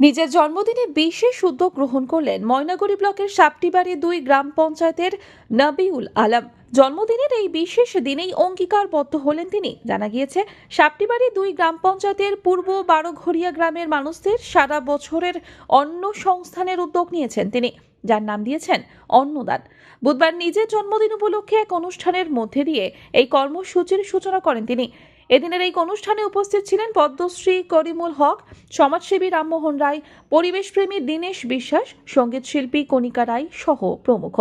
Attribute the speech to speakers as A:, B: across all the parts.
A: নিজের জন্মদিনে বিশেষ উদ্যোগ গ্রহণ করলেন ময়নাগুড়ি ব্লকের সাপটিবাড়ি দুই গ্রাম পঞ্চায়েতের নবিউল আলম। জন্মদিনের এই বিশেষ দিনেই অঙ্গীকারবদ্ধ হলেন তিনি। জানা গিয়েছে, সাপটিবাড়ি দুই গ্রাম পঞ্চায়েতের পূর্ব বারোঘরিয়া গ্রামের মানুষদের সারা বছরের অন্ন সংস্থানের উদ্যোগ নিয়েছেন তিনি, যার নাম দিয়েছেন অন্নদান। বুধবার নিজের জন্মদিন উপলক্ষে এক অনুষ্ঠানের মধ্যে দিয়ে এই কর্মসূচির সূচনা করেন তিনি। এদিনের এই অনুষ্ঠানে উপস্থিত ছিলেন পদ্মশ্রী করিমুল হক, সমাজসেবী রামমোহন রায়, পরিবেশপ্রেমী দীনেশ বিশ্বাস সংগীত শিল্পী কণিকা রায় সহ প্রমুখ।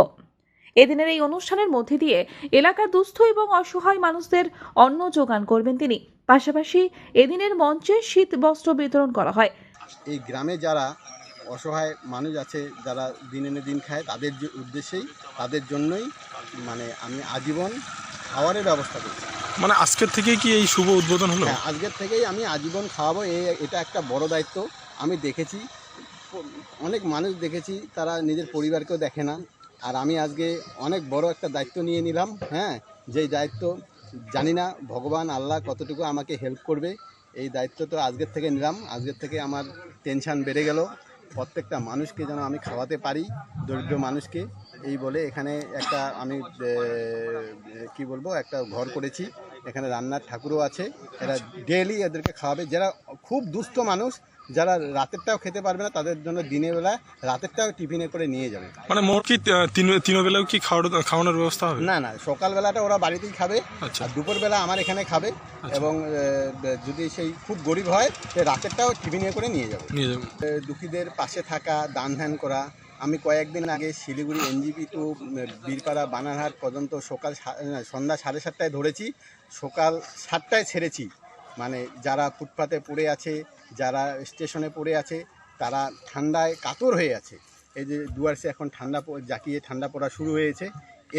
A: এদিনের এই অনুষ্ঠানের মধ্যে দিয়ে এলাকার দুস্থ এবং অসহায় মানুষদের অন্ন যোগান করবেন তিনি। পাশাপাশি এদিনের মঞ্চে শীত বস্ত্র বিতরণ করা হয়।
B: এই গ্রামে যারা অসহায় মানুষ আছে, যারা দিন এনে দিন খায়, তাদের যে উদ্দেশ্যেই, তাদের জন্যই মানে আমি আজীবন খাওয়ারের ব্যবস্থা করছি।
C: মানে আজকের থেকে কি এই শুভ উদ্বোধন হলো?
B: হ্যাঁ আজকের থেকেই আমি আজীবন খাওয়াবো। এই এটা একটা বড় দায়িত্ব। আমি দেখেছি, অনেক মানুষ দেখেছি, তারা নিজের পরিবারকেও দেখে না। আর আমি আজকে অনেক বড় একটা দায়িত্ব নিয়ে নিলাম হ্যাঁ? যেই দায়িত্ব, জানি না, ভগবান, আল্লাহ কতটুকু আমাকে হেল্প করবে। এই দায়িত্ব তো আজকের থেকে নিলাম। আজকের থেকে আমার টেনশান বেড়ে গেল। প্রত্যেকটা মানুষকে যেন আমি খাওয়াতে পারি, দরিদ্র মানুষকে। এই বলে এখানে একটা আমি কি বলব? একটা ঘর করেছি। এখানে রান্নার ঠাকুরও আছে। এরা ডেলি এদেরকে খাওয়াবে। যারা খুব দুস্থ মানুষ যারা রাতেরটাও খেতে পারবে না তাদের জন্য দিনের বেলা রাতেরটাও টিফিনে করে নিয়ে যাবে।
C: মানে মোট কি আহ, তিন তিন বেলাও কি খাওয়ার খাওয়ানোর ব্যবস্থা হবে?
B: না না সকালবেলাটা ওরা বাড়িতেই খাবে
C: আচ্ছা।
B: আর দুপুরবেলা আমার এখানে খাবে এবং যদি সেই খুব গরিব হয় সে রাতেরটাও টিফিনে করে নিয়ে যাবে।
C: নিয়ে যাব।
B: দুঃখীদের পাশে থাকা দান ধ্যান করা আমি কয়েকদিন আগে শিলিগুড়ি এনজিপি টু বীরপাড়া বানারহাট পর্যন্ত সকাল সন্ধ্যা সাড়ে সাতটায় ধরেছি। সকাল সাতটায় ছেড়েছি। মানে যারা ফুটপাতে পড়ে আছে, যারা স্টেশনে পড়ে আছে, তারা ঠান্ডায় কাতর হয়ে আছে। এই যে ডুয়ার্সে এখন ঠান্ডা জাকিয়ে ঠান্ডা পড়া শুরু হয়েছে।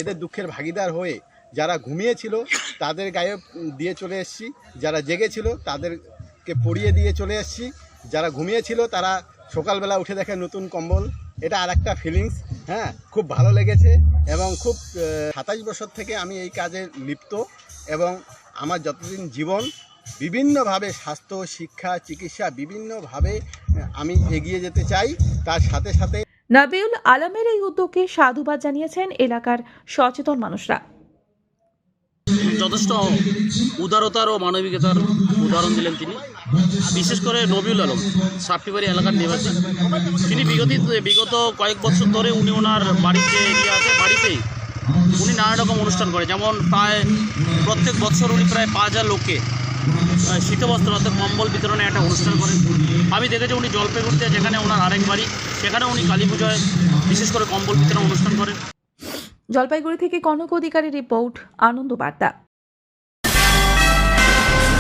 B: এদের দুঃখের ভাগিদার হয়ে যারা ঘুমিয়েছিল, তাদের গায়ে দিয়ে চলে এসেছি। যারা জেগেছিল, তাদেরকে পড়িয়ে দিয়ে চলে এসেছি। যারা ঘুমিয়েছিল, তারা সকালবেলা উঠে দেখে নতুন কম্বল। এটা আর একটা ফিলিংস হ্যাঁ খুব ভালো লেগেছে এবং খুব সাতাশ বছর থেকে আমি এই কাজে লিপ্ত এবং আমার যতদিন জীবন বিভিন্নভাবে স্বাস্থ্য, শিক্ষা, চিকিৎসা বিভিন্নভাবে আমি এগিয়ে যেতে চাই, তার সাথে সাথে
A: নাবিউল আলমের এই উদ্যোগে সাধুবাদ জানিয়েছেন এলাকার সচেতন মানুষরা।
D: যথেষ্ট উদারতার ও মানবিকতার উদাহরণ দিলেন তিনি। বিশেষ করে নবিউল আলম, সাপটিবাড়ি এলাকার নিবাসী। তিনি বিগত বিগত কয়েক বছর ধরে উনি ওনার বাড়িতে আছে। বাড়িতেই উনি নানা রকম অনুষ্ঠান করে, যেমন প্রায় প্রত্যেক বছর উনি প্রায় পাঁচ হাজার লোককে শীতবস্ত্র অর্থাৎ কম্বল বিতরণে একটা অনুষ্ঠান করেন। আমি দেখেছি উনি জলপাইগুড়িতে, যেখানে ওনার আরেক বাড়ি সেখানে উনি কালী পুজোয় বিশেষ করে কম্বল বিতরণ অনুষ্ঠান করেন।
A: জলপাইগুড়ি থেকে কনক অধিকারী রিপোর্ট আনন্দ বার্তা।